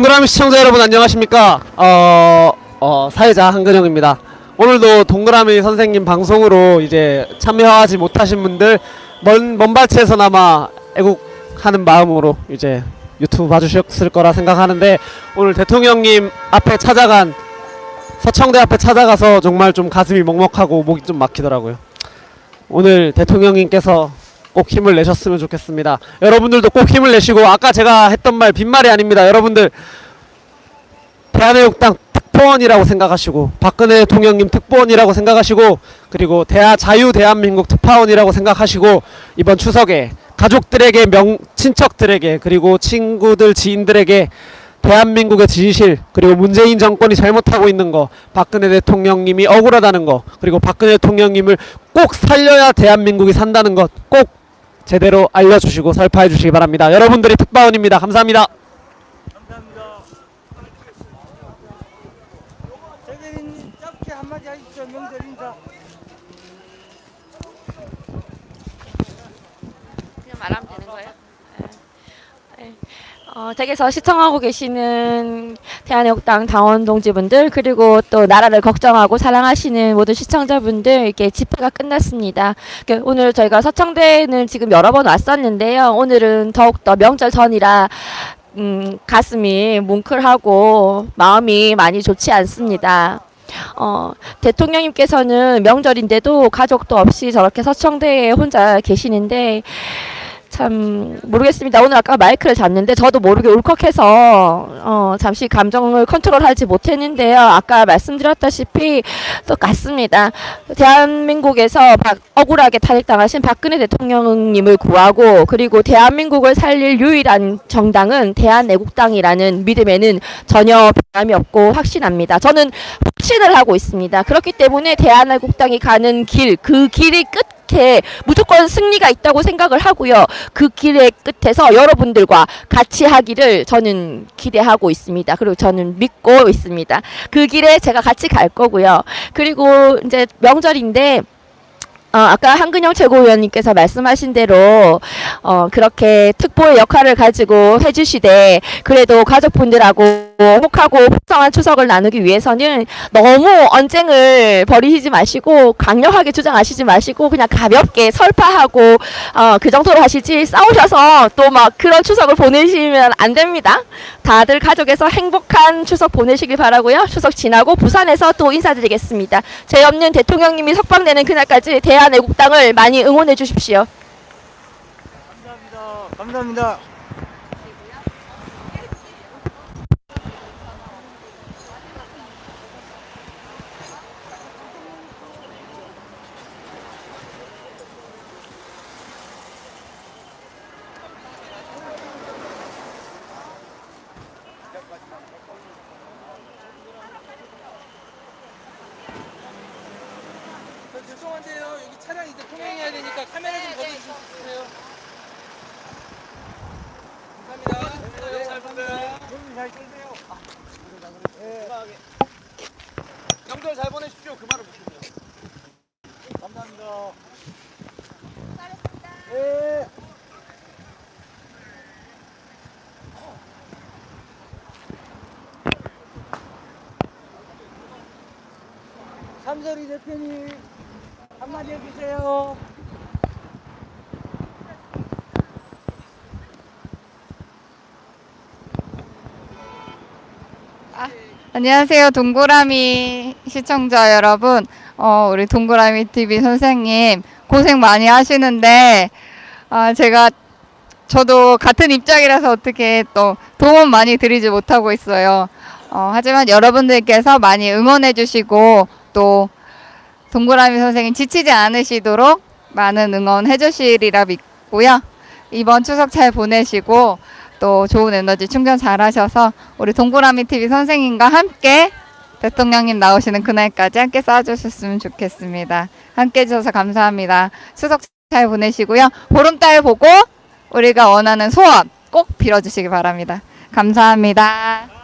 동그라미 시청자 여러분 안녕하십니까? 어, 어, 사회자 한근영입니다. 오늘도 동그라미 선생님 방송으로 이제 참여하지 못하신 분들 먼, 먼 발치에서나마 애국하는 마음으로 이제 유튜브 봐주셨을 거라 생각하는데 오늘 대통령님 앞에 찾아간 서청대 앞에 찾아가서 정말 좀 가슴이 먹먹하고 목이 좀 막히더라고요. 오늘 대통령님께서 꼭 힘을 내셨으면 좋겠습니다. 여러분들도 꼭 힘을 내시고 아까 제가 했던 말 빈말이 아닙니다. 여러분들 대한애국당 특보원이라고 생각하시고 박근혜 대통령님 특보원이라고 생각하시고 그리고 대하 자유 대한민국 특파원이라고 생각하시고 이번 추석에 가족들에게 명 친척들에게 그리고 친구들 지인들에게 대한민국의 진실 그리고 문재인 정권이 잘못하고 있는 거 박근혜 대통령님이 억울하다는 거 그리고 박근혜 대통령님을 꼭 살려야 대한민국이 산다는 것꼭 제대로 알려주시고 설파해 주시기 바랍니다 여러분들이 특파원입니다 감사합니다 감사합니다. 대변인 짧게 한마디 하십시오. 명절 인사. 그냥 말하면 되는 거예요? 네. 네. 어, 댁에서 시청하고 계시는 대한애국당 당원 동지분들 그리고 또 나라를 걱정하고 사랑하시는 모든 시청자분들 이렇게 집회가 끝났습니다. 그 오늘 저희가 서청대는 지금 여러 번 왔었는데요. 오늘은 더욱더 명절 전이라 음, 가슴이 뭉클하고 마음이 많이 좋지 않습니다. 어, 대통령님께서는 명절인데도 가족도 없이 저렇게 서청대에 혼자 계시는데 참 모르겠습니다. 오늘 아까 마이크를 잡는데 저도 모르게 울컥해서 어, 잠시 감정을 컨트롤하지 못했는데요. 아까 말씀드렸다시피 똑같습니다. 대한민국에서 박, 억울하게 탄핵당하신 박근혜 대통령님을 구하고 그리고 대한민국을 살릴 유일한 정당은 대한애국당이라는 믿음에는 전혀 변함이 없고 확신합니다. 저는 확신을 하고 있습니다. 그렇기 때문에 대한애국당이 가는 길, 그 길이 끝 끝에 무조건 승리가 있다고 생각을 하고요. 그 길의 끝에서 여러분들과 같이 하기를 저는 기대하고 있습니다. 그리고 저는 믿고 있습니다. 그 길에 제가 같이 갈 거고요. 그리고 이제 명절인데 어, 아까 한근영 최고위원님께서 말씀하신 대로 어, 그렇게 특보의 역할을 가지고 해주시되 그래도 가족분들하고 행복하고 풍성한 추석을 나누기 위해서는 너무 언쟁을 벌이시지 마시고 강력하게 주장하시지 마시고 그냥 가볍게 설파하고 어, 그 정도로 하시지 싸우셔서 또 막 그런 추석을 보내시면 안 됩니다. 다들 가족에서 행복한 추석 보내시길 바라고요. 추석 지나고 부산에서 또 인사드리겠습니다. 죄 없는 대통령님이 석방되는 그날까지 대한애국당을 많이 응원해 주십시오. 감사합니다. 감사합니다. 저 죄송한데요. 여기 차량 이제 통행해야 되니까 카메라 좀 거둬주실 수 있어요? 감사합니다. 네, 잘 보세요. 여러분 잘 계세요. 건강하게. 명절 잘 보내십시오. 그 말을 못해요. 감사합니다. 네. 삼설이 대표님 한마디 해주세요. 안녕하세요. 동그라미 시청자 여러분. 어, 우리 동그라미 TV 선생님 고생 많이 하시는데 아, 제가 저도 같은 입장이라서 어떻게 또 도움 많이 드리지 못하고 있어요. 어, 하지만 여러분들께서 많이 응원해 주시고 또 동그라미 선생님 지치지 않으시도록 많은 응원해 주시리라 믿고요. 이번 추석 잘 보내시고 또 좋은 에너지 충전 잘 하셔서 우리 동그라미 TV 선생님과 함께 대통령님 나오시는 그날까지 함께 쌓아주셨으면 좋겠습니다. 함께 해주셔서 감사합니다. 추석 잘 보내시고요. 보름달 보고 우리가 원하는 소원 꼭 빌어주시기 바랍니다. 감사합니다.